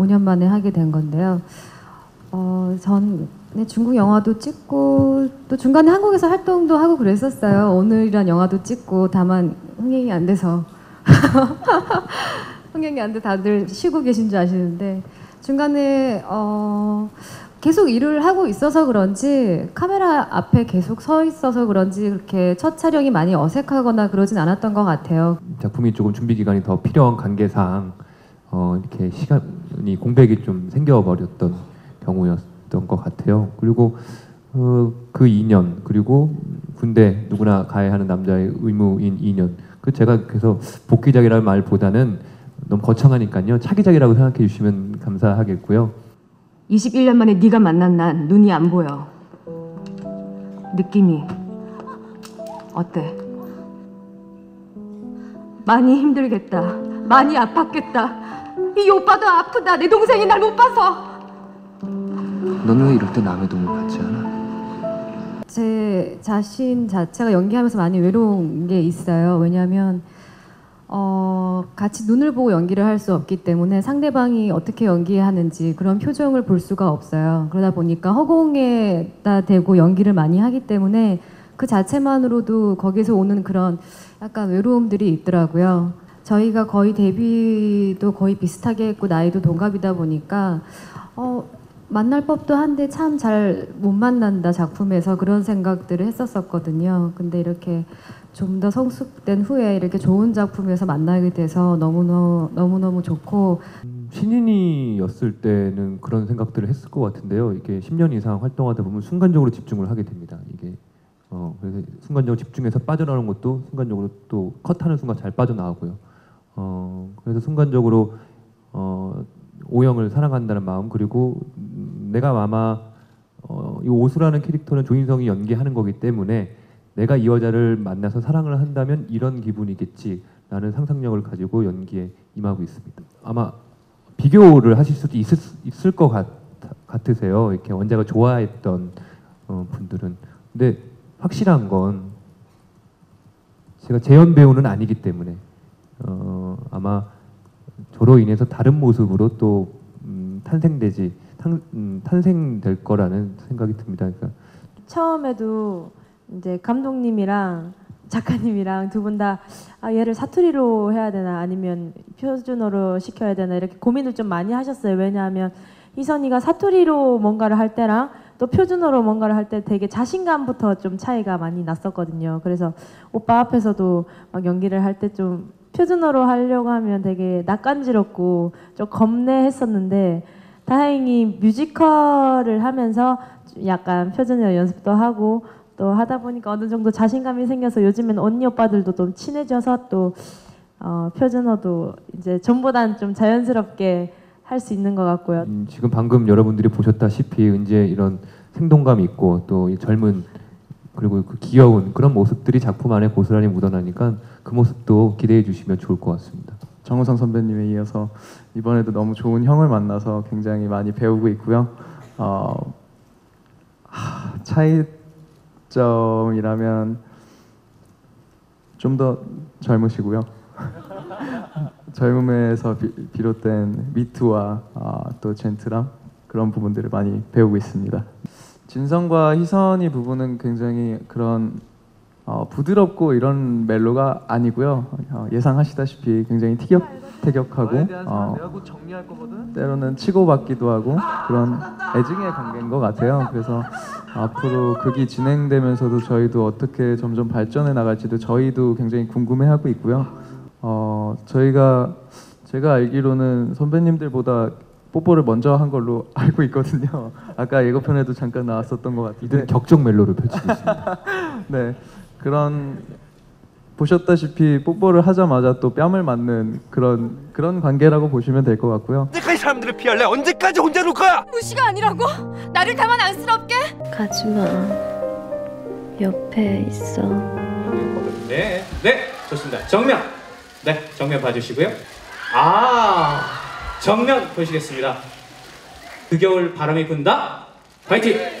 5년 만에 하게 된 건데요. 어, 전 네, 중국 영화도 찍고 또 중간에 한국에서 활동도 하고 그랬었어요. 오늘이란 영화도 찍고 다만 흥행이 안 돼서 흥행이 안 돼 다들 쉬고 계신 줄 아시는데 중간에 어, 계속 일을 하고 있어서 그런지 카메라 앞에 계속 서 있어서 그런지 그렇게 첫 촬영이 많이 어색하거나 그러진 않았던 것 같아요. 작품이 조금 준비 기간이 더 필요한 관계상 어, 이렇게 시간이 공백이 좀 생겨버렸던 경우였던 것 같아요. 그리고 어, 그 2년 그리고 군대 누구나 가야 하는 남자의 의무인 2년 그 제가 그래서 복귀작이라는 말보다는 너무 거창하니까요 차기작이라고 생각해 주시면 감사하겠고요. 21년 만에 네가 만난 난 눈이 안 보여. 느낌이 어때? 많이 힘들겠다. 많이 아팠겠다. 이 오빠도 아프다. 내 동생이 날 못 봐서. 너는 왜 이럴 때 남의 도움을 받지 않아? 제 자신 자체가 연기하면서 많이 외로운 게 있어요. 왜냐하면 어, 같이 눈을 보고 연기를 할 수 없기 때문에 상대방이 어떻게 연기하는지 그런 표정을 볼 수가 없어요. 그러다 보니까 허공에다 대고 연기를 많이 하기 때문에 그 자체만으로도 거기서 오는 그런 약간 외로움들이 있더라고요. 저희가 거의 데뷔도 거의 비슷하게 했고 나이도 동갑이다 보니까 어, 만날 법도 한데 참 잘 못 만난다 작품에서 그런 생각들을 했었었거든요. 근데 이렇게 좀 더 성숙된 후에 이렇게 좋은 작품에서 만나게 돼서 너무너무 너무너무 좋고 신인이었을 때는 그런 생각들을 했을 것 같은데요. 이게 10년 이상 활동하다 보면 순간적으로 집중을 하게 됩니다. 이게 어, 그래서 순간적으로 집중해서 빠져나오는 것도 순간적으로 또 컷하는 순간 잘 빠져나오고요. 어, 그래서 순간적으로 어, 오영을 사랑한다는 마음 그리고 음, 내가 아마 어, 이 오수라는 캐릭터는 조인성이 연기하는 거기 때문에 내가 이 여자를 만나서 사랑을 한다면 이런 기분이겠지라는 상상력을 가지고 연기에 임하고 있습니다. 아마 비교를 하실 수도 있을, 수- 있을 것 같, 같으세요. 이렇게 원작을 좋아했던 어, 분들은. 근데 확실한 건 제가 재연 배우는 아니기 때문에 어, 아마 저로 인해서 다른 모습으로 또 음, 탄생되지 탄, 음, 탄생될 거라는 생각이 듭니다. 그러니까 처음에도 이제 감독님이랑 작가님이랑 두 분 다 아, 얘를 사투리로 해야 되나 아니면 표준어로 시켜야 되나 이렇게 고민을 좀 많이 하셨어요. 왜냐하면 희선이가 사투리로 뭔가를 할 때랑 또 표준어로 뭔가를 할 때 되게 자신감부터 좀 차이가 많이 났었거든요. 그래서 오빠 앞에서도 막 연기를 할 때 좀 표준어로 하려고 하면 되게 낯간지럽고 좀 겁내했었는데 다행히 뮤지컬을 하면서 좀 약간 표준어 연습도 하고 또 하다 보니까 어느 정도 자신감이 생겨서 요즘엔 언니 오빠들도 좀 친해져서 또 어, 표준어도 이제 전보다는 좀 자연스럽게 할 수 있는 것 같고요. 음, 지금 방금 여러분들이 보셨다시피 이제 이런 생동감 있고 또이 젊은 그리고 그 귀여운 그런 모습들이 작품 안에 고스란히 묻어나니까 그 모습도 기대해 주시면 좋을 것 같습니다. 정우성 선배님에 이어서 이번에도 너무 좋은 형을 만나서 굉장히 많이 배우고 있고요. 어, 하, 차이점이라면 좀 더 젊으시고요. 젊음에서 비, 비롯된 미투와 아, 또 젠틀함 그런 부분들을 많이 배우고 있습니다. 진성과 희선이 부분은 굉장히 그런 어, 부드럽고 이런 멜로가 아니고요. 어, 예상하시다시피 굉장히 티격태격하고 어, 때로는 치고받기도 하고 그런 애증의 관계인 것 같아요. 그래서 앞으로 극이 진행되면서도 저희도 어떻게 점점 발전해 나갈지도 저희도 굉장히 궁금해하고 있고요. 어, 저희가 제가 알기로는 선배님들보다 뽀뽀를 먼저 한 걸로 알고 있거든요. 아까 예고편에도 잠깐 나왔었던 것 같은데 이들은 격정 멜로를 펼치고 있습니다. 네 그런 보셨다시피 뽀뽀를 하자마자 또 뺨을 맞는 그런 그런 관계라고 보시면 될 것 같고요. 언제까지 사람들을 피할래? 언제까지 혼자 놀 거야? 무시가 아니라고? 나를 다만 안쓰럽게? 가지마. 옆에 있어. 네, 네, 좋습니다. 정면, 네, 정면 봐주시고요. 아, 정면 보시겠습니다. 그 겨울 바람이 분다. 파이팅!